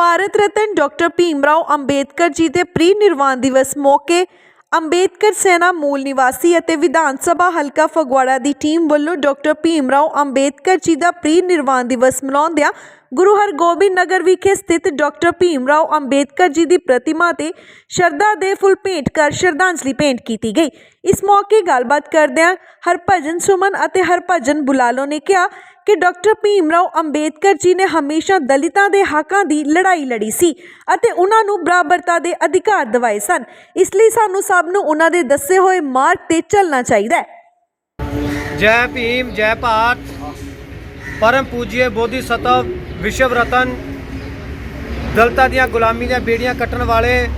Bharat Ratna doctor Bhimrao Ambedkar ji ਦੇ pre ਨਿਰਵਾਣ ਦਿਵਸ ਮੌਕੇ ਅੰਬੇਦਕਰ ਸੈਨਾ ਮੂਲ ਨਿਵਾਸੀ ਅਤੇ ਵਿਧਾਨ ਸਭਾ ਹਲਕਾ ਫਗਵਾੜਾ ਦੀ ਟੀਮ ਵੱਲੋਂ ਡਾਕਟਰ ਭੀਮਰਾਓ ਅੰਬੇਦਕਰ ਜੀ ਦਾ ਪ੍ਰੀ ਨਿਰਵਾਣ ਦਿਵਸ ਮਨਾਉਂਦਿਆਂ ਗੁਰੂ ਹਰਗੋਬਿੰਦ ਨਗਰ ਵਿਖੇ ਸਥਿਤ ਡਾਕਟਰ ਭੀਮਰਾਓ ਅੰਬੇਦਕਰ ਜੀ ਦੀ ਪ੍ਰਤਿਮਾ ਤੇ ਸ਼ਰਧਾ ਦੇ ਫੁੱਲ ਭੇਂਟ ਕਰ ਸ਼ਰਧਾਂਜਲੀ ਭੇਂਟ ਕੀਤੀ ਗਈ। ਇਸ ਮੌਕੇ ਗੱਲਬਾਤ ਕਰਦਿਆਂ ਹਰਭਜਨ ਸੁਮਨ ਅਤੇ ਹਰਭਜਨ ਬੁਲਾਲੋ ਨੇ ਕਿਹਾ ਕਿ ਡਾਕਟਰ ਭੀਮ ਰਾਓ ਅੰਬੇਦਕਰ ਜੀ ਨੇ ਹਮੇਸ਼ਾ ਦਲਿਤਾਂ ਦੇ ਹੱਕਾਂ ਦੀ ਲੜਾਈ ਲੜੀ ਸੀ ਅਤੇ ਉਹਨਾਂ ਨੂੰ ਬਰਾਬਰਤਾ ਦੇ ਅਧਿਕਾਰ ਦਿਵਾਏ ਸਨ। ਇਸ ਲਈ ਸਾਨੂੰ ਸਭ ਨੂੰ ਉਹਨਾਂ ਦੇ ਦੱਸੇ ਹੋਏ ਮਾਰਗ ਤੇ ਚੱਲਣਾ ਚਾਹੀਦਾ ਹੈ। ਜੈ ਭੀਮ, ਜੈ ਭਾਰਤ। ਪਰਮ ਪੂਜੀਏ ਬੋਧੀ ਸਤਵ ਵਿਸ਼ਵ ਰਤਨ ਦਲਤਾਂ ਦੀਆਂ ਗੁਲਾਮੀ ਦੀਆਂ ਬੇੜੀਆਂ ਕੱਟਣ ਵਾਲੇ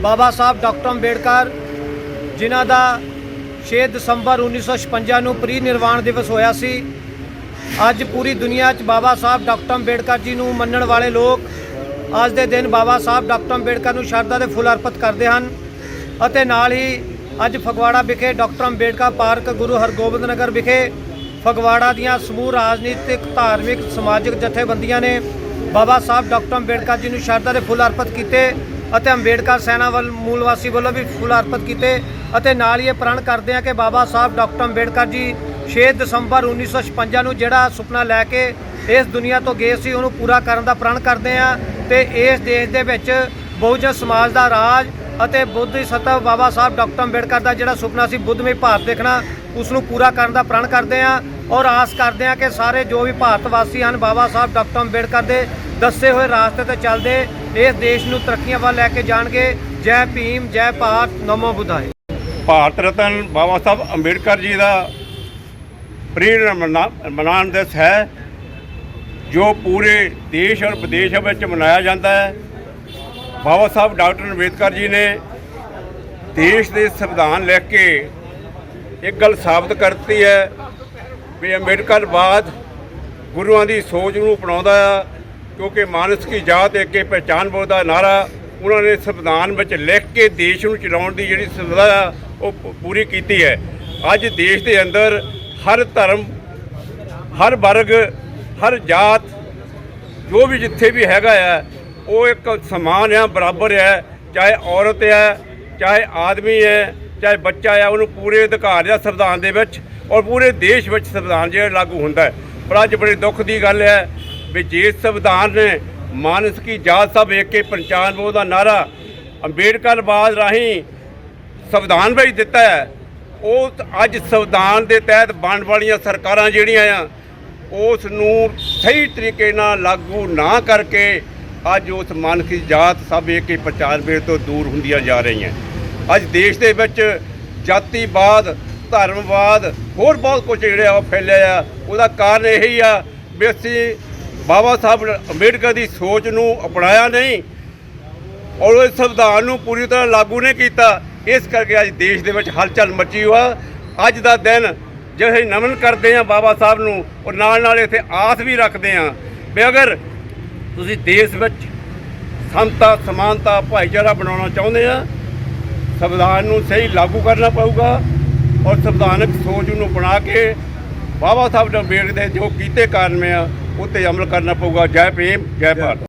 ਬਾਬਾ ਸਾਹਿਬ ਡਾਕਟਰ ਅੰਬੇਡਕਰ, ਜਿਨ੍ਹਾਂ ਦਾ 6 ਦਸੰਬਰ 1956 ਨੂੰ ਪ੍ਰੀ ਨਿਰਵਾਣ ਦਿਵਸ ਹੋਇਆ ਸੀ। ਅੱਜ ਪੂਰੀ ਦੁਨੀਆ 'ਚ ਬਾਬਾ ਸਾਹਿਬ ਡਾਕਟਰ ਅੰਬੇਡਕਰ ਜੀ ਨੂੰ ਮੰਨਣ ਵਾਲੇ ਲੋਕ ਅੱਜ ਦੇ ਦਿਨ ਬਾਬਾ ਸਾਹਿਬ ਡਾਕਟਰ ਅੰਬੇਡਕਰ ਨੂੰ ਸ਼ਰਧਾ ਦੇ ਫੁੱਲ ਅਰਪਿਤ ਕਰਦੇ ਹਨ ਅਤੇ ਨਾਲ ਹੀ ਅੱਜ ਫਗਵਾੜਾ ਵਿਖੇ ਡਾਕਟਰ ਅੰਬੇਡਕਰ ਪਾਰਕ ਗੁਰੂ ਹਰਗੋਬਿੰਦ ਨਗਰ ਵਿਖੇ ਫਗਵਾੜਾ ਦੀਆਂ ਸਮੂਹ ਰਾਜਨੀਤਿਕ, ਧਾਰਮਿਕ, ਸਮਾਜਿਕ ਜਥੇਬੰਦੀਆਂ ਨੇ ਬਾਬਾ ਸਾਹਿਬ ਡਾਕਟਰ ਅੰਬੇਡਕਰ ਜੀ ਨੂੰ ਸ਼ਰਧਾ ਦੇ ਫੁੱਲ ਅਰਪਿਤ ਕੀਤੇ ਅਤੇ ਅੰਬੇਡਕਰ ਸੈਨਾ ਵੱਲ, ਮੂਲ ਵਾਸੀ ਵੱਲੋਂ ਵੀ ਫੁੱਲ ਅਰਪਿਤ ਕੀਤੇ ਅਤੇ ਨਾਲ ਹੀ ਇਹ ਪ੍ਰਣ ਕਰਦੇ ਆ ਕਿ ਬਾਬਾ ਸਾਹਿਬ ਡਾਕਟਰ ਅੰਬੇਡਕਰ ਜੀ 6 ਦਸੰਬਰ 1956 ਨੂੰ ਜਿਹੜਾ ਸੁਪਨਾ ਲੈ ਕੇ ਇਸ ਦੁਨੀਆ ਤੋਂ ਗਏ ਸੀ, ਉਹਨੂੰ ਪੂਰਾ ਕਰਨ ਦਾ ਪ੍ਰਣ ਕਰਦੇ ਆ ਤੇ ਇਸ ਦੇਸ਼ ਦੇ ਵਿੱਚ ਬਹੁਜਨ ਸਮਾਜ ਦਾ ਰਾਜ ਅਤੇ ਬੁੱਧੀ ਸਤਵ ਬਾਬਾ ਸਾਹਿਬ ਡਾਕਟਰ ਅੰਬੇਡਕਰ ਦਾ ਜਿਹੜਾ ਸੁਪਨਾ ਸੀ, ਬੁੱਧਮਈ ਭਾਰਤ ਦੇਖਣਾ ਉਸ ਨੂੰ ਪੂਰਾ ਕਰਨ ਦਾ ਪ੍ਰਣ ਕਰਦੇ ਆ ਔਰ ਆਸ ਕਰਦੇ ਆ ਕਿ ਸਾਰੇ ਜੋ ਵੀ ਭਾਰਤ ਵਾਸੀ ਹਨ, ਬਾਬਾ ਸਾਹਿਬ ਡਾਕਟਰ ਅੰਬੇਡਕਰ ਦੇ ਦੱਸੇ ਹੋਏ ਰਾਸਤੇ ਤੇ ਚੱਲਦੇ ਇਸ ਦੇਸ਼ ਨੂੰ ਤਰੱਕੀਆਂ ਵੱਲ ਲੈ ਕੇ ਜਾਣਗੇ। ਜੈ ਭੀਮ, ਜੈ ਭਾਰਤ, ਨਮੋ ਬੁੱਧਾਏ। ਭਾਰਤ ਰਤਨ ਬਾਬਾ ਸਾਹਿਬ ਅੰਬੇਡਕਰ ਜੀ ਦਾ ਪ੍ਰੀਣ ਮਨਾਨ ਦਿਵਸ ਹੈ ਜੋ ਪੂਰੇ ਦੇਸ਼ ਔਰ ਵਿਦੇਸ਼ ਵਿੱਚ ਮਨਾਇਆ ਜਾਂਦਾ ਹੈ। ਬਾਬਾ ਸਾਹਿਬ ਡਾਕਟਰ ਅੰਬੇਦਕਰ ਜੀ ਨੇ ਦੇਸ਼ ਦੇ ਸੰਵਿਧਾਨ ਲਿਖ ਕੇ ਇੱਕ ਗੱਲ ਸਾਬਤ ਕਰਤੀ ਹੈ ਵੀ ਅੰਬੇਡਕਰ ਬਾਦ ਗੁਰੂਆਂ ਦੀ ਸੋਚ ਨੂੰ ਅਪਣਾਉਂਦਾ ਆ, ਕਿਉਂਕਿ ਮਾਨਸ ਕੀ ਜਾਤ ਏਕੇ ਪਹਿਚਾਨ ਬੋਧ ਦਾ ਨਾਰਾ, ਉਹਨਾਂ ਨੇ ਸੰਵਿਧਾਨ ਵਿੱਚ ਲਿਖ ਕੇ ਦੇਸ਼ ਨੂੰ ਚਲਾਉਣ ਦੀ ਜਿਹੜੀ ਸੁਵਿਧਾ ਆ, ਉਹ ਪੂਰੀ ਕੀਤੀ ਹੈ। ਅੱਜ ਦੇਸ਼ ਦੇ ਅੰਦਰ ਹਰ ਧਰਮ, ਹਰ ਵਰਗ, ਹਰ ਜਾਤ, ਜੋ ਵੀ ਜਿੱਥੇ ਵੀ ਹੈਗਾ ਆ, ਉਹ ਇੱਕ ਸਮਾਨ ਆ, ਬਰਾਬਰ ਹੈ ਚਾਹੇ ਔਰਤ ਹੈ ਚਾਹੇ ਆਦਮੀ ਹੈ ਚਾਹੇ ਬੱਚਾ ਆ, ਉਹਨੂੰ ਪੂਰੇ ਅਧਿਕਾਰ ਆ ਸੰਵਿਧਾਨ ਦੇ ਵਿੱਚ ਔਰ ਪੂਰੇ ਦੇਸ਼ ਵਿੱਚ ਸੰਵਿਧਾਨ ਜਿਹੜਾ ਲਾਗੂ ਹੁੰਦਾ ਹੈ। ਪਰ ਅੱਜ ਬੜੇ ਦੁੱਖ ਦੀ ਗੱਲ ਹੈ ਵੀ ਜੇ ਸੰਵਿਧਾਨ ਨੇ ਮਾਨਸ ਕੀ ਜਾਤ ਸਭ ਏਕੇ ਪਹਿਚਾਨ ਬੋ ਦਾ ਨਾਰਾ ਅੰਬੇਡਕਰ ਬਾਦ ਰਾਹੀਂ ਸੰਵਿਧਾਨ ਵਿੱਚ ਦਿੱਤਾ ਹੈ। ਉਹ ਅੱਜ ਸੰਵਿਧਾਨ ਦੇ ਤਹਿਤ ਬਣਨ ਵਾਲੀਆਂ ਸਰਕਾਰਾਂ ਜਿਹੜੀਆਂ ਆ ਉਸ ਨੂੰ ਸਹੀ ਤਰੀਕੇ ਨਾਲ ਲਾਗੂ ਨਾ ਕਰਕੇ ਅੱਜ ਉਸ ਮਾਨਸਿਕ ਜਾਤ ਸਭ ਇੱਕ ਹੀ ਪਛਾਣਵੇ ਤੋਂ ਦੂਰ ਹੁੰਦੀਆਂ ਜਾ ਰਹੀਆਂ। ਅੱਜ ਦੇਸ਼ ਦੇ ਵਿੱਚ ਜਾਤੀਵਾਦ, ਧਰਮਵਾਦ, ਹੋਰ ਬਹੁਤ ਕੁਝ ਜਿਹੜਾ ਉਹ ਫੈਲਿਆ ਆ। ਉਹਦਾ ਕਾਰਨ ਇਹੀ ਆ ਵੀ ਅਸੀਂ ਬਾਬਾ ਸਾਹਿਬ ਅੰਬੇਡਕਰ ਦੀ ਸੋਚ ਨੂੰ ਅਪਣਾਇਆ ਨਹੀਂ, ਔਰ ਉਹ ਸੰਵਿਧਾਨ ਨੂੰ ਪੂਰੀ ਤਰ੍ਹਾਂ ਲਾਗੂ ਨਹੀਂ ਕੀਤਾ। ਇਸ ਕਰਕੇ ਅੱਜ ਦੇਸ਼ ਦੇ ਵਿੱਚ ਹਲਚਲ ਮਚੀ ਹੋਆ। ਅੱਜ ਦਾ ਦਿਨ ਜਿਹੜੇ ਨਮਨ ਕਰਦੇ ਆ ਬਾਬਾ ਸਾਹਿਬ ਨੂੰ ਔਰ ਨਾਲ ਨਾਲ ਇੱਥੇ ਆਸ ਵੀ ਰੱਖਦੇ ਆ ਵੀ ਅਗਰ ਤੁਸੀਂ ਦੇਸ਼ ਵਿੱਚ ਸਮਤਾ ਸਮਾਨਤਾ, ਭਾਈਚਾਰਾ ਬਣਾਉਣਾ ਚਾਹੁੰਦੇ ਆ, ਸੰਵਿਧਾਨ ਨੂੰ ਸਹੀ ਲਾਗੂ ਕਰਨਾ ਪਊਗਾ ਔਰ ਸੰਵਿਧਾਨਕ ਸੋਚ ਨੂੰ ਬਣਾ ਕੇ ਬਾਬਾ ਸਾਹਿਬ ਅੰਬੇਡਕਰ ਦੇ ਜੋ ਕੀਤੇ ਕਾਰਨ ਆ, ਉੱਤੇ ਅਮਲ ਕਰਨਾ ਪਊਗਾ। ਜੈ ਭੀਮ, ਜੈ ਭਾਰਤ।